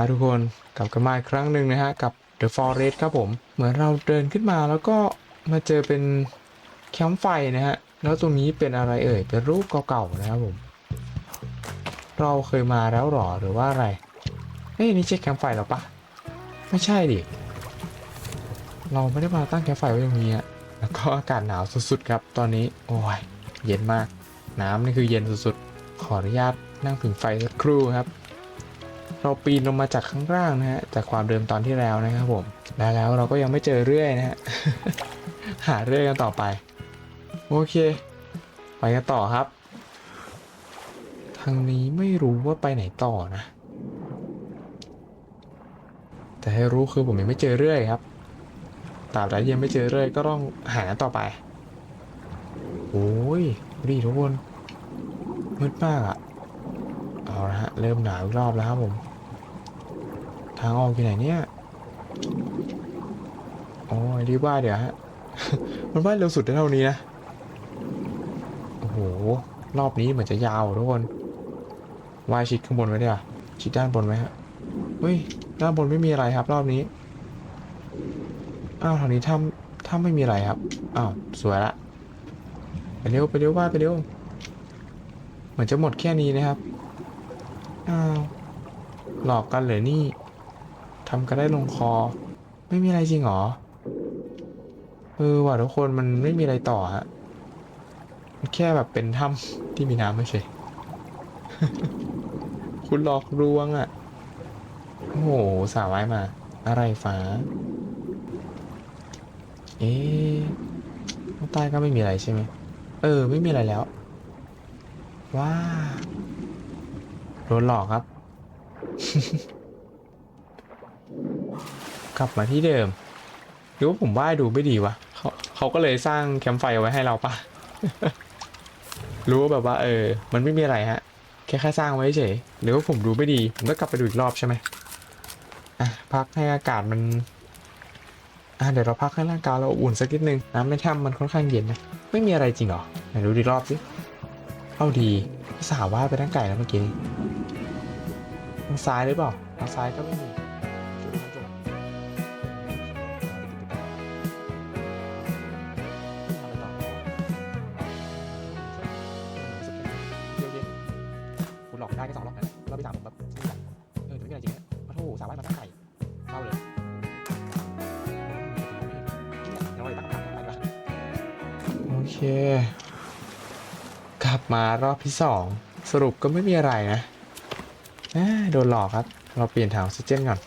ฮะทุกคนกลับกันมาอีกครั้งหนึ่งนะฮะกับ The Forest ครับผม เหมือนเราเดินขึ้นมาแล้วก็มาเจอเป็นแคมป์ไฟนะฮะ แล้วตรงนี้เป็นอะไรเอ่ย เป็นรูปเก่าๆนะครับผม เราเคยมาแล้วหรอหรือว่าอะไร เฮ้ยนี่ใช่แคมป์ไฟหรอปะ ไม่ใช่ดิ เราไม่ได้มาตั้งแคมป์ไฟไว้ตรงนี้แล้วก็อากาศหนาวสุดๆครับตอนนี้ โอ้ย เย็นมาก น้ำนี่คือเย็นสุดๆ ขออนุญาตนั่งผิงไฟสักครู่ครับ เราปีนลงมาจากข้างล่างนะฮะจากความเดิมตอนที่แล้วนะครับผมและแล้วเราก็ยังไม่เจอเรื่อยนะฮะหาเรื่อยกันต่อไป โอเค ไปกันต่อครับ ทางนี้ไม่รู้ว่าไปไหนต่อนะ แต่ให้รู้คือผมยังไม่เจอเรื่อยครับตราบใดยังไม่เจอเรื่อยก็ต้องหาต่อไปโอ้ยดีทุกคนมืดมากอะเอาละฮะ เริ่มหนาวอีกรอบแล้วครับผม ทางออกอยู่ไหนเนี่ยโอ้ยรีบว่าเดี๋ยวฮะ มันว่ายเร็วสุดได้เท่านี้นะ โอ้โห รอบนี้เหมือนจะยาวทุกคนว่ายชิดข้างบนไว้เดี๋ยวาชิดด้านบนไว้ฮะ เฮ้ย ด้านบนไม่มีอะไรครับ รอบนี้ อ้าวทางนี้ถ้ำถ้ำไม่มีอะไรครับ อ้าว สวยละ ไปเร็ว ไปเร็วว่าไปเร็ว เหมือนจะหมดแค่นี้นะครับ อ้าว หลอกกันเหรอนี่ ทำกันได้ลงคอ ไม่มีอะไรจริงเหรอ เออว่ะทุกคนมันไม่มีอะไรต่อฮะมันแค่แบบเป็นถ้ำที่มีน้ำไม่ใช่ คุณหลอกลวงอะ่ะ โอ้โห สาวไว้มา อะไรฟ้า เอ๊ะใต้ก็ไม่มีอะไรใช่ไหม เออ ไม่มีอะไรแล้ว ว้าโดนหลอกครับ กลับมาที่เดิมหรือว่าผมว่ายดูไม่ดีวะเขาเขาก็เลยสร้างแคมป์ไฟเอาไว้ให้เราปะรู้ว่าแบบว่า เออ มันไม่มีอะไรฮะ แค่แค่สร้างไว้เฉยหรือว่าผมดูไม่ดี ผมก็กลับไปดูอีกรอบใช่ไหมอะพักให้อากาศมันอะเดี๋ยวเราพักให้ร่างกายเราอุ่นสักนิดนึงน้ำในถ้ำมันค่อนข้างเย็นนะไม่มีอะไรจริงเหรอไหนดูดีรอบสิเอาดีสาวว่าไปทางไก่แล้วเมื่อกี้ทางซ้ายหรือเปล่าทางซ้ายก็ไม่มี กลับมารอบที่สองสรุปก็ไม่มีอะไรนะโดนหลอกครับ เราเปลี่ยนถังออกซิเจนก่อน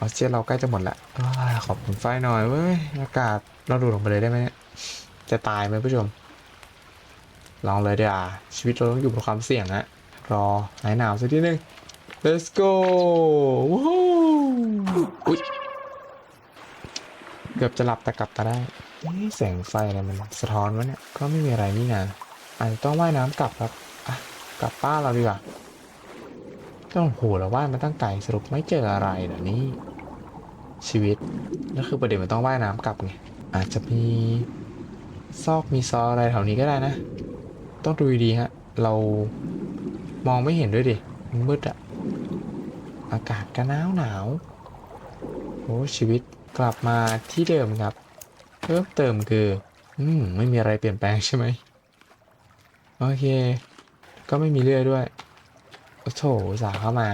ออกซิเจนเราใกล้จะหมดละอ้ายขอบคุณไฟหน่อยเว้ยอากาศเราดูดลงไปเลยได้ไหมเนี่ยจะตายไหมผู้ชม ลองเลยเดี๋ยวชีวิตเราต้องอยู่บนความเสี่ยงฮะรอหายหนาวสักทีนึง let's go วู้ฮู้อุ๊ย เกือบจะหลับแต่กลับตาได้เอ๊ะแสงไฟอะไรมันสะท้อนวะเนี่ย ก็ไม่มีอะไรนี่นะอาจจะต้องว่ายน้ำกลับครับอะกลับบ้าเราดีกว่าก็โอ้โหเราว่ายมาตั้งไกลสรุปไม่เจออะไรเหรอนี่ชีวิตแล้วคือประเด็นมันต้องว่ายน้ำกลับไงอาจจะมีซอกมีซออะไรแถวนี้ก็ได้นะ ต้องดูดีฮะ เรามองไม่เห็นด้วยดิมันมืดอะอากาศก็หนาวหนาวโอ้ชีวิต กลับมาที่เดิมครับ เพิ่มเติมคือ อืม ไม่มีอะไรเปลี่ยนแปลงใช่ไหมโอเค ก็ไม่มีเรื่อยด้วย โอ้โถสาเข้ามา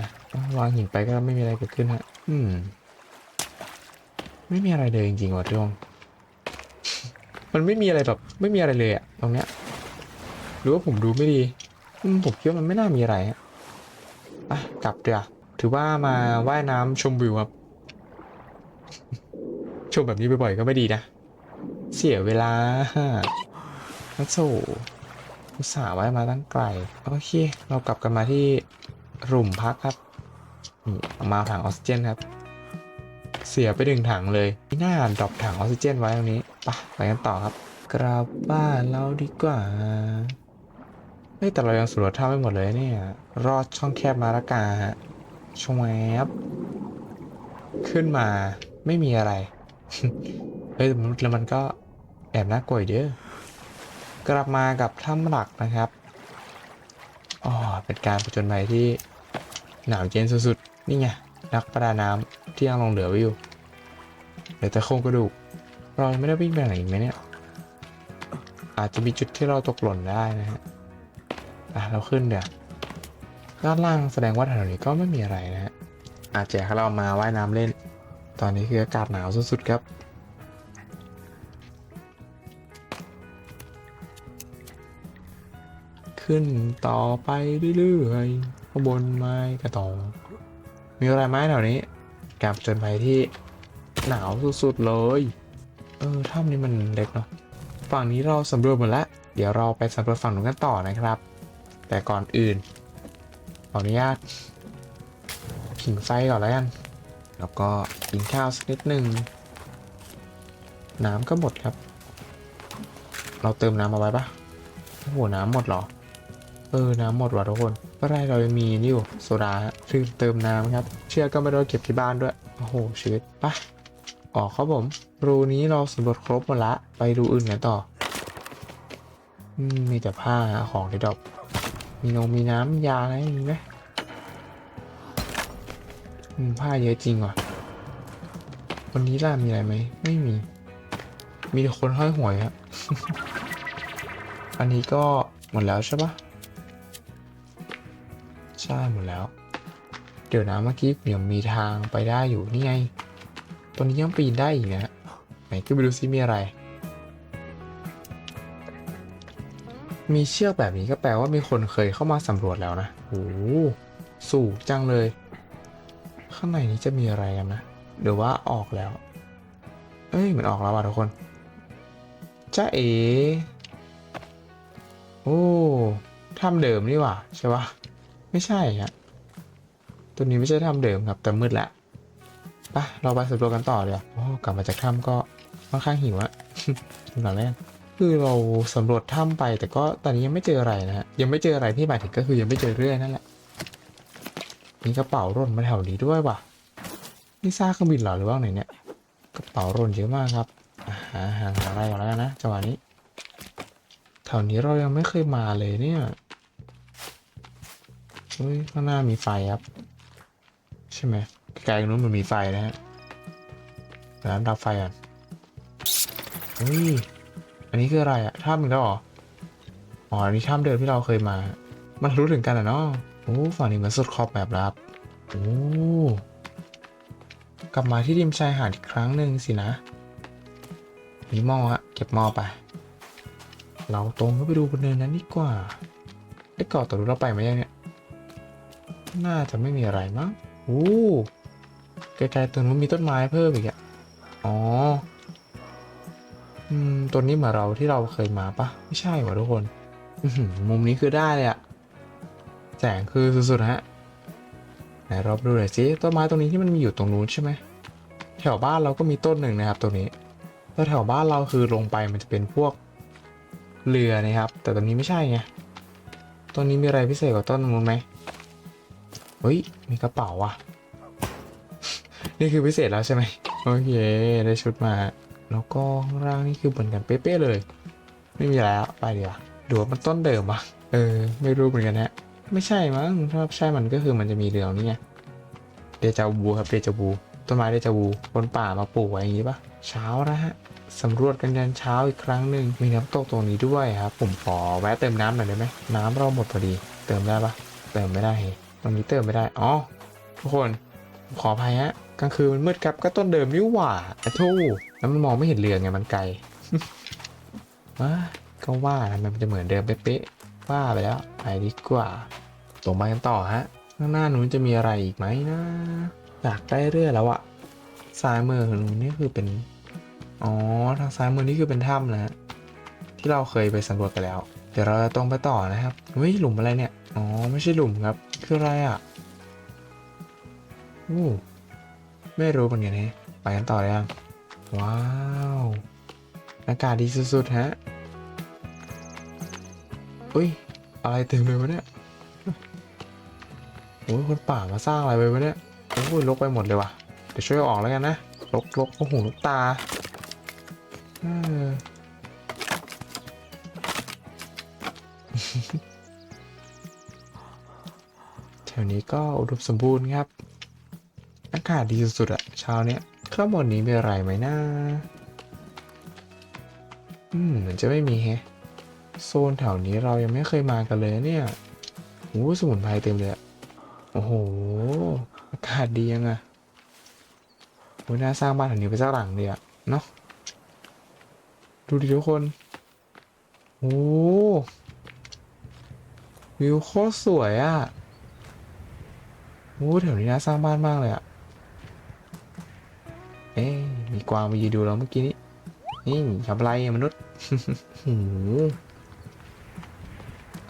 วางหินไปก็ไม่มีอะไรเกิดขึ้นฮะ อืม ไม่มีอะไรเลยจริงๆว่ะทุกคนมันไม่มีอะไรแบบไม่มีอะไรเลยอะตรงเนี้ยหรือว่าผมดูไม่ดี อืมผมคิดว่ามันไม่น่ามีอะไรอะอะกลับเดี๋ยวถือว่ามาว่ายน้ำชมวิวครับ ชมแบบนี้บ่อยๆก็ไม่ดีนะ เสียเวลาแล้วโซ่อุตส่าห์ว่ายมาตั้งไกล โอเค เรากลับกันมาที่หลุมพักครับนี่มาถังออกซิเจนครับ เสียไปหนึ่งถังเลยน่าดรอปถังออกซิเจนไว้ตรงนี้ไปไปกันต่อครับ กลับบ้านเราดีกว่าเฮ้ยแต่เรายังสำรวจถ้ำไม่หมดเลยเนี่ย รอดช่องแคบมาละกาฮะชวบขึ้นมาไม่มีอะไร เฮ้ยแต่มันแล้วมันก็แอบน่ากลัวเด้อกลับมากับถ้ำหลักนะครับอ๋อเป็นการผจญภัยที่หนาวเย็นสุดๆ นี่ไง นักประดาน้ำที่ยังลงเหลือไว้อยู่เหลือแต่โครงกระดูก เราไม่ได้วิ่งไปไหนอีกไหมเนี่ย อาจจะมีจุดที่เราตกหล่นได้นะฮะ อะ เราขึ้นเดี๋ยวด้านล่างแสดงว่าแถวนี้ก็ไม่มีอะไรนะฮะ อาจจะให้เรามาว่ายน้ำเล่น ตอนนี้คืออากาศหนาวสุดๆครับ ขึ้นต่อไปเรื่อยๆข้างบนไม้กระตองมีอะไรไหมแถวนี้กลับจนไปที่หนาวสุดๆเลย เออถ้ำนี้มันเล็กเนาะฝั่งนี้เราสำรวจหมดแล้ว เดี๋ยวเราไปสำรวจฝั่งนู้นกันต่อนะครับ แต่ก่อนอื่นขออนุญาตผิงไฟก่อนแล้วกัน แล้วก็กินข้าวสักนิดหนึ่งน้ำก็หมดครับ เราเติมน้ำมาไว้ปะโอ้โหน้ำหมดเหรอ เออ น้ำหมดว่ะทุกคนก็ได้เรายังมีนี่อยู่โซดาฮะคือเติมน้ำครับ เชือกก็ไม่ได้เก็บที่บ้านด้วย โอ้โหชีวิตปะออกครับผม รูนี้เราสำรวจครบหมดละ ไปรูอื่นกันต่อ มีแต่ผ้าของที่ดรอปมีนมมีน้ำยาอะไรมีไหม ผ้าเยอะจริงว่ะวันนี้ล่ะมีอะไรไหม ไม่มี มีแต่คนห้อยหวยครับอันนี้ก็หมดแล้วใช่ปะใช่หมดแล้ว เดี๋ยวนะเมื่อกี้เดี๋ยวมีทางไปได้อยู่นี่ไง ตัวนี้ยังปีนได้อีกนะไหนก็ไปดูซิมีอะไร มีเชือกแบบนี้ก็แปลว่ามีคนเคยเข้ามาสำรวจแล้วนะโอ้โหสูงจังเลย ข้างในนี้จะมีอะไรกันนะ หรือว่าออกแล้ว เอ้ยเหมือนออกแล้วว่ะทุกคนจ้าเอโอ้ถ้ำเดิมนี่ว่าใช่ปะไม่ใช่ฮะตัวนี้ไม่ใช่ถ้ำเดิมครับแต่มืดแล้วไปเราไปสำรวจกันต่อเลยอะโอ้กลับมาจากถ้ำก็ค่อนข้างหิวอะหนังแรกคือเราสำรวจถ้ำไปแต่ก็ตอนนี้ยังไม่เจออะไรนะฮะยังไม่เจออะไรที่หมายถึงก็คือยังไม่เจอเรื่อยนั่นแหละ มีกระเป๋าร่นมาแถวนี้ด้วยว่ะ นี่ซากเครื่องบินเหรอหรือว่าไหนเนี่ย กระเป๋าร่นเยอะมากครับหาหาอะไรก่อนแล้วกันนะจังหวะนี้ แถวนี้เรายังไม่เคยมาเลยเนี่ยเฮ้ยข้างหน้ามีไฟครับ ใช่ไหมไกลๆตรงนู้นมันมีไฟนะฮะเดี๋ยวดับไฟก่อนเฮ้ยอันนี้คืออะไรอะถ้ำอีกแล้วเหรออ๋ออันนี้ถ้ำเดิมที่เราเคยมา มันรู้ถึงกันอะเนาะ โอ้ฝั่งนี้มันสุดขอบแบบรับโอ้กลับมาที่ริมชายหาดอีกครั้งหนึ่งสินะมีหม้อฮะเก็บหม้อไป เราตรงก็ไปดูบนเนินนั้นดีกว่าไอ้กาะตัวนู้เราไปไหมเนี่ยน่าจะไม่มีอะไรมั้งโอ้ไกลๆตรงนู้นมีต้นไม้เพิ่มอีกอะอ๋ออืมตัวนี้เหมือนเราที่เราเคยมาปะไม่ใช่ว่ะทุกคนมุมนี้คือได้เลยอะ แสงคือสุดๆฮะไหนราไปดูหน่อยสิต้นไม้ตรงนี้ที่มันมีอยู่ตรงนู้นใช่ไหมแถวบ้านเราก็มีต้นหนึ่งนะครับตัวนี้แล้วแถวบ้านเราคือลงไปมันจะเป็นพวกเรือนะครับ แต่ตอนนี้ไม่ใช่ไงต้นนี้มีอะไรพิเศษกว่าต้นนู้นไหมเฮ้ยมีกระเป๋าว่ะ นี่คือพิเศษแล้วใช่ไหมโอเคได้ชุดมา แล้วก็ข้างล่างนี่คือเหมือนกันเป๊ะๆเลย ไม่มีอะไรแล้วไปเดีกว่าดูว่ามันต้นเดิมปะเออ ไม่รู้เหมือนกันฮะ ไม่ใช่มั้งถ้าใช่มันก็คือมันจะมีเรือนี่ไงเดจาวูครับเดจาวูต้นไม้เดจาวูบนป่ามาปลูกไว้อย่างงี้ปะเช้าแล้วฮะสำรวจกันยันเช้าอีกครั้งหนึ่งมีน้ำตกตรงนี้ด้วยครับ ผมขอแวะเติมน้ำหน่อยได้ไหมน้ำเราหมดพอดี เติมได้ปะเติมไม่ได้เฮ้ตรงนี้เติมไม่ได้อ๋อทุกคนขออภัยฮะกลางคืนมันมืดครับก็ต้นเดิมนี่หว่าไอ้ทู่แล้วมันมองไม่เห็นเรือไงมันไกลว้าก็ว่าทำไมมันจะเหมือนเดิมเป๊ะ ๆว่าไปแล้ว ไปดีกว่า ตรงไปกันต่อฮะ ข้างหน้านู้นจะมีอะไรอีกไหมนะ อยากได้เรื่อยแล้วอะซ้ายมือของหนูนนี่คือเป็น อ๋อ ทางซ้ายมือนี่คือเป็นถ้ำนะฮะ ที่เราเคยไปสำรวจไปแล้ว เดี๋ยวเราจะตรงไปต่อนะครับ เฮ้ย หลุมอะไรเนี่ย อ๋อ ไม่ใช่หลุมครับ คืออะไรอะอู้ไม่รู้เหมือนกันฮะไปกันต่อเลยยังว้าว อากาศดีสุดๆฮะ อุ้ยอะไรเต็มเลยวะเนี่ยโอ้ยคนป่ามาสร้างอะไรไปวะเนี่ยโอ้ยลกไปหมดเลยว่ะเดี๋ยวช่วยเอาออกแล้วกันนะลกลกโอ้โหลูกตาเออแถวนี้ก็อุดมสมบูรณ์ครับ อากาศดีสุดๆอะเช้าเนี้ยข้างบนนี้มีอะไรไหมนะอืมเหมือนจะไม่มีแฮะ โซนแถวนี้เรายังไม่เคยมากันเลยเนี่ยโอ้สมุนไพรเต็มเลยโอ้โห อากาศดียังอะโอ้น่าสร้างบ้านแถวนี้ไปสักหลังเลยอะเนาะ ดูดิทุกคน โอ้วิวโคตรสวยอะโอ้แถวนี้น่าสร้างบ้านมากเลยอะเอ๊มีกวางมายืนดูเราเมื่อกี้นี้ นี่ทำไรมนุษย์โอ้โห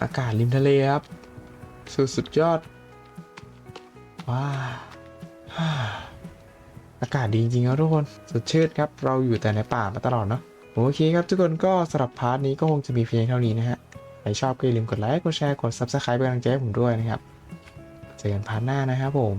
อากาศริมทะเลครับ สุดสุดยอด ว้าฮ่าอากาศดีจริงครับทุกคน สดชื่นครับ เราอยู่แต่ในป่ามาตลอดเนาะโอเคครับทุกคนก็สำหรับพาร์ทนี้ก็คงจะมีเพียงเท่านี้นะฮะใครชอบก็อย่าลืมกดไลค์กดแชร์กด Subscribe เป็นกำลังใจให้ผมด้วยนะครับ เจอกันพาร์ทหน้านะครับผม